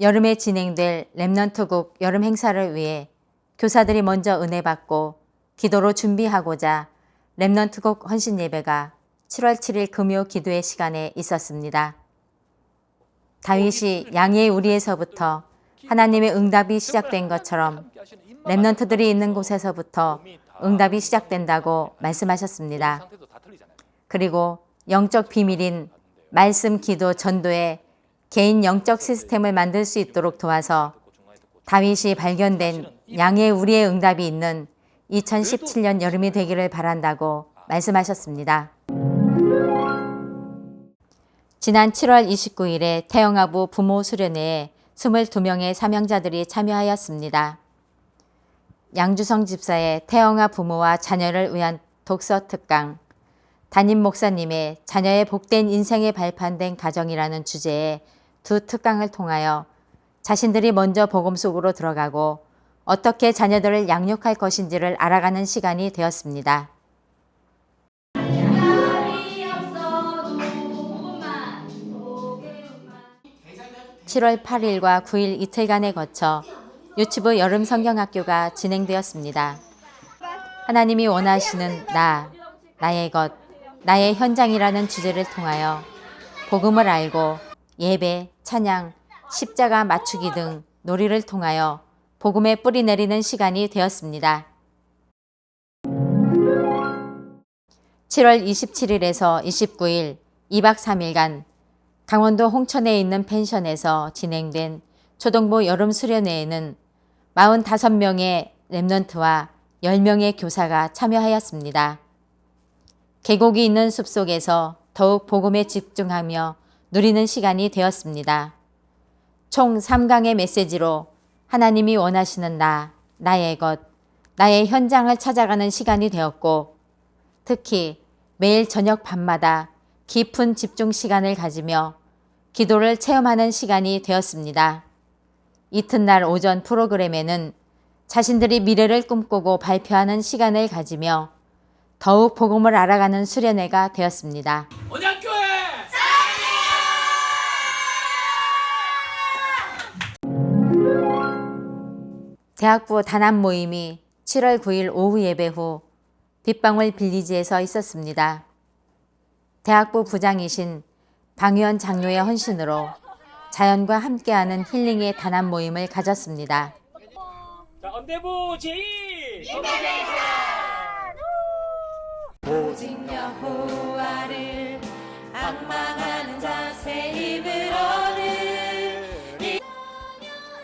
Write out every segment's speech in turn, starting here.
여름에 진행될 랩넌트국 여름 행사를 위해 교사들이 먼저 은혜 받고 기도로 준비하고자 랩넌트국 헌신 예배가 7월 7일 금요 기도의 시간에 있었습니다. 다윗이 양의 우리에서부터 하나님의 응답이 시작된 것처럼 랩넌트들이 있는 곳에서부터 응답이 시작된다고 말씀하셨습니다. 그리고 영적 비밀인 말씀, 기도, 전도의 개인 영적 시스템을 만들 수 있도록 도와서 다윗이 발견된 양의 우리의 응답이 있는 2017년 여름이 되기를 바란다고 말씀하셨습니다. 지난 7월 29일에 태영아부 부모 수련회에 22명의 사명자들이 참여하였습니다. 양주성 집사의 태영아 부모와 자녀를 위한 독서 특강, 담임 목사님의 자녀의 복된 인생에 발판된 가정이라는 주제의 두 특강을 통하여 자신들이 먼저 복음 속으로 들어가고 어떻게 자녀들을 양육할 것인지를 알아가는 시간이 되었습니다. 7월 8일과 9일 이틀간에 거쳐 유치부 여름 성경학교가 진행되었습니다. 하나님이 원하시는 나, 나의 것, 나의 현장이라는 주제를 통하여 복음을 알고 예배, 찬양, 십자가 맞추기 등 놀이를 통하여 복음에 뿌리 내리는 시간이 되었습니다. 7월 27일에서 29일 2박 3일간 강원도 홍천에 있는 펜션에서 진행된 초등부 여름 수련회에는 45명의 랩넌트와 10명의 교사가 참여하였습니다. 계곡이 있는 숲속에서 더욱 복음에 집중하며 누리는 시간이 되었습니다. 총 3강의 메시지로 하나님이 원하시는 나, 나의 것, 나의 현장을 찾아가는 시간이 되었고 특히 매일 저녁 밤마다 깊은 집중 시간을 가지며 기도를 체험하는 시간이 되었습니다. 이튿날 오전 프로그램에는 자신들이 미래를 꿈꾸고 발표하는 시간을 가지며 더욱 복음을 알아가는 수련회가 되었습니다. 대학부 단합 모임이 7월 9일 오후 예배 후 빗방울 빌리지에서 있었습니다. 대학부 부장이신 방위원 장로의 헌신으로 자연과 함께하는 힐링의 단합 모임을 가졌습니다. 자 언대부 제이 오직 여호와를 악망하는 자세 입으로는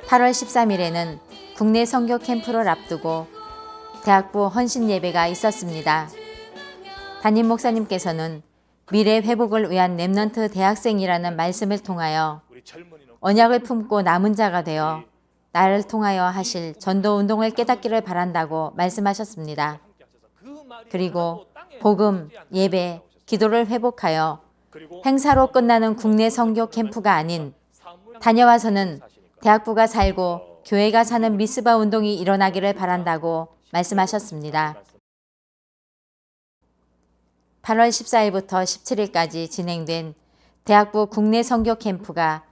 8월 13일에는 국내 선교 캠프를 앞두고 대학부 헌신 예배가 있었습니다. 담임 목사님께서는 미래 회복을 위한 랩넌트 대학생이라는 말씀을 통하여 언약을 품고 남은 자가 되어 나를 통하여 하실 전도 운동을 깨닫기를 바란다고 말씀하셨습니다. 그 그리고 복음, 예배, 기도를 회복하여 행사로 끝나는 국내 선교 캠프가 아닌 다녀와서는 대학부가 살고 교회가 사는 미스바 운동이 일어나기를 바란다고 말씀하셨습니다. 8월 14일부터 17일까지 진행된 대학부 국내 선교 캠프가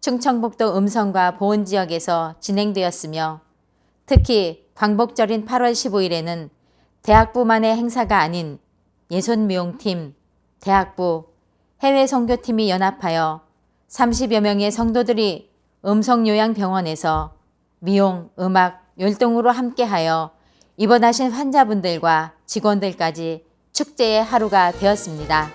충청북도 음성과 보은 지역에서 진행되었으며 특히 광복절인 8월 15일에는 대학부만의 행사가 아닌 예손미용팀, 대학부, 해외 선교팀이 연합하여 30여 명의 성도들이 음성요양병원에서 미용, 음악, 율동으로 함께하여 입원하신 환자분들과 직원들까지 축제의 하루가 되었습니다.